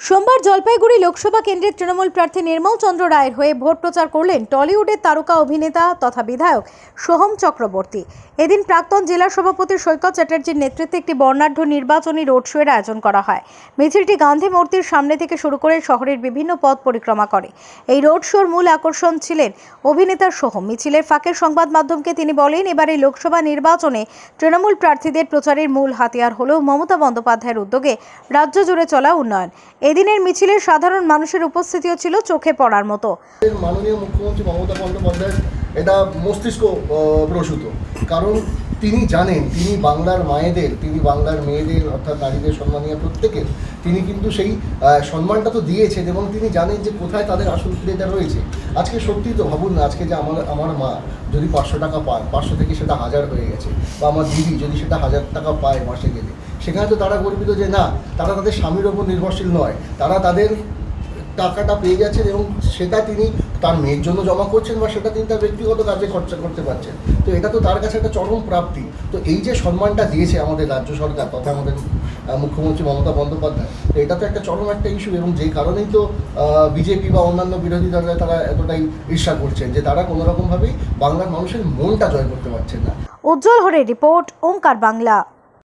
সোমবার জলপাইগুড়ি লোকসভা কেন্দ্রের তৃণমূল প্রার্থী নির্মল চন্দ্র রায়ের হয়ে ভোট প্রচার করলেন টলিউডের তারকা অভিনেতা তথা বিধায়ক সোহম চক্রবর্তী। এদিন প্রাক্তন জেলা সভাপতি সৈকত চ্যাটার্জির নেতৃত্বে একটি বর্ণাঢ্য নির্বাচনী রোড শোয়ের আয়োজন করা হয়। মিছিলটি গান্ধী মূর্তির সামনে থেকে শুরু করে শহরের বিভিন্ন পথ পরিক্রমা করে। এই রোড শোর মূল আকর্ষণ ছিলেন অভিনেতা সোহম। মিছিলের ফাঁকে সংবাদ মাধ্যমকে তিনি বলেন, এবারে লোকসভা নির্বাচনে তৃণমূল প্রার্থীদের প্রচারের মূল হাতিয়ার হল মমতা বন্দ্যোপাধ্যায়ের উদ্যোগে রাজ্য জুড়ে চলা উন্নয়ন। এদিনের মিছিলে সাধারণ মানুষের উপস্থিতিও ছিল চোখে পড়ার মতো। মাননীয় মুখ্যমন্ত্রী মমতা বন্দ্যোপাধ্যায় এটা মস্তিষ্ক প্রসূত। কারণ তিনি জানেন, তিনি বাংলার মায়েদের, তিনি বাংলার মেয়েদের, অর্থাৎ নারীদের সম্মানীয় প্রত্যেকের, তিনি কিন্তু সেই সম্মানটা তো দিয়েছেন এবং তিনি জানেন যে কোথায় তাদের আসল ক্রিয়াটা রয়েছে। আজকে সত্যি তো ভাবুন না, আজকে যে আমার আমার মা যদি পাঁচশো টাকা পায়, পাঁচশো থেকে সেটা হাজার হয়ে গেছে, বা আমার দিদি যদি সেটা হাজার টাকা পায় মাসে গেলে, সেখানে তো তারা গর্বিত যে না, তারা তাদের স্বামীর ওপর নির্ভরশীল নয়, তারা তাদের টাকাটা পেয়ে যাচ্ছেন এবং সেটা তিনি তার মেয়ের জন্য জমা করছেন বা সেটা তিনি তার ব্যক্তিগত কাজে খরচা করতে পারছেন। তো এটা তো তার কাছে একটা চরম প্রাপ্তি। তো এই যে সম্মানটা দিয়েছে আমাদের রাজ্য সরকার, তথা আমাদের মুখ্যমন্ত্রী মমতা বন্দ্যোপাধ্যায়, তো এটা তো একটা চরম একটা ইস্যু এবং যেই কারণেই তো বিজেপি বা অন্যান্য বিরোধী দলরা তারা এতটাই ঈর্ষা করছেন যে তারা কোনো রকমভাবেই বাংলার মানুষের মনটা জয় করতে পারছেন না। উজ্জ্বল হরে রিপোর্ট, ওঙ্কার বাংলা।